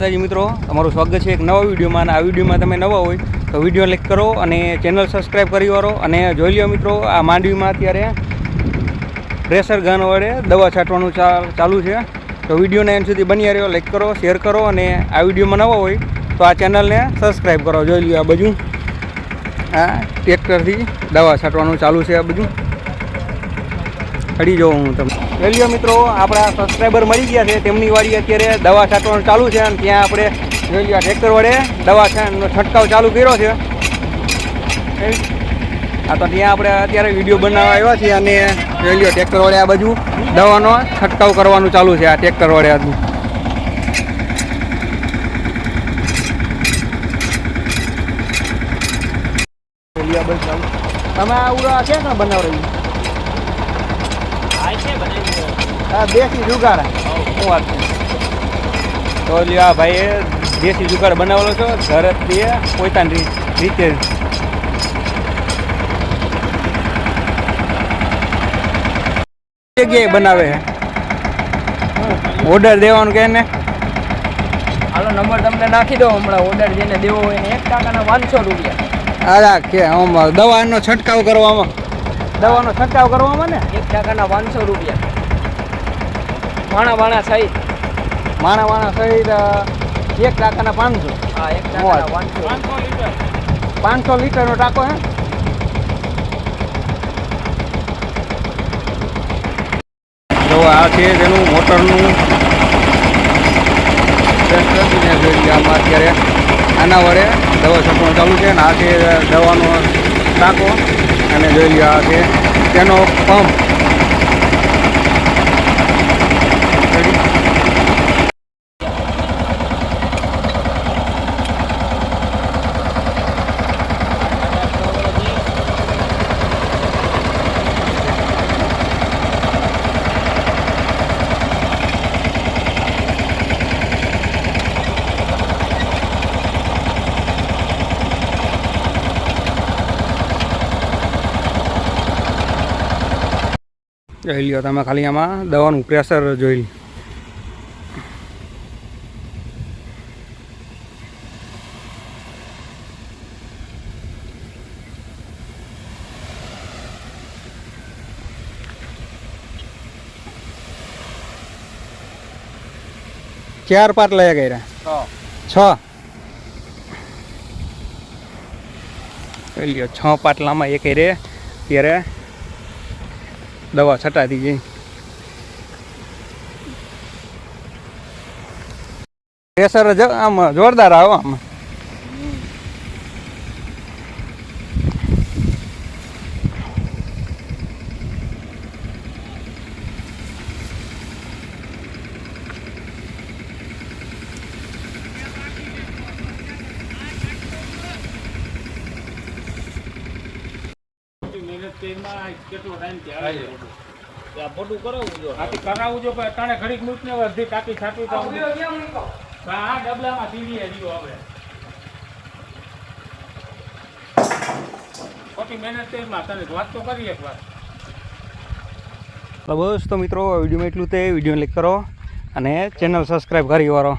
માતાજી મિત્રો, તમારું સ્વાગત છે એક નવા વિડીયોમાં અને આ વિડીયોમાં તમે નવા હોય તો વીડિયો લાઈક કરો અને ચેનલ સબસ્ક્રાઈબ કરી વાળો અને જોઈ લ્યો મિત્રો, આ માંડવીમાં અત્યારે પ્રેશર ગન વડે દવા છાંટવાનું ચાલુ છે. તો વિડીયોને એમ સુધી બની રહ્યો, લાઈક કરો, શેર કરો અને આ વિડીયોમાં નવા હોય તો આ ચેનલને સબસ્ક્રાઈબ કરો. જોઈ લ્યો આ બાજુ. આ ટ્રેક્ટરથી દવા છાંટવાનું ચાલુ છે આ બધું ખડી જોઉં હું તમને. વેલ્યો મિત્રો, આપણા સબસ્ક્રાઈબર મળી ગયા છે. તેમની વાડી અત્યારે દવા છાંટવાનું ચાલુ છે અને ત્યાં આપણે જોઈ લ્યો ટ્રેક્ટર વડે દવા છંટકાવ ચાલુ કર્યો છે. આ તો ત્યાં આપણે અત્યારે વીડિયો બનાવવા આવ્યા છીએ અને જોઈ લ્યો ટ્રેક્ટર વડે આ બાજુ દવાનો છંટકાવ કરવાનું ચાલુ છે આ ટ્રેક્ટર વડે આજનું. તમે આ છે ને બનાવ હા દેશી જુગાડ શું વાત છે. તો લ્યો આ ભાઈએ દેશી જુગાડ બનાવેલો છો ઘરેથી પોતાની રીતે. જગ્યાએ બનાવે? ઓર્ડર દેવાનું કે ને હાલો નંબર તમને નાખી દો હમણાં. ઓર્ડર જેને દેવો હોય ને એક ટાકાના પાંચસો રૂપિયા. આ કે આમ દવાનો છંટકાવ કરવામાં દવાનો છંટકાવ કરવામાં ને? એક ટાકાના પાંચસો રૂપિયા. માણા વાણા સહિત. માણા વાણા સહિત એક ટાકાના પાંચસો. હા એક ટાકાના પાંચસો પાંચસો લીટરનો ટાંકો હે? તો આ છે તેનું મોટરનું આમાં અત્યારે. આના વડે દવા છંટવાનું ચાલુ છે અને આ છે દવાનો ટાંકો. અને જોઈ લ્યો આ છે તેનો પંપ જોઈ લ્યો તમે ખાલી આમાં દવાનું પ્રેશર જોઈ લો ચાર પાટ લયા ગયા છ. છ. પાટલામાં એક રે ત્યારે દવા છટાતી જઈ. પ્રેશર આમ જોરદાર આવો આમ. મોટું કરાવવું જો. આથી કરાવવું જો પણ અટાણે ઘડીક મૂકને અડધી ટાંકી છાંટી તો હા ડબલામાં સીવીએ જીવો હવે. ખોટી મહેનત તેમાં તને વાત તો કરી એક વાર. બસ તો મિત્રો વિડીયોમાં એટલું તે. વીડિયો લાઈક કરો અને ચેનલ સબસ્ક્રાઈબ કરી વાળો.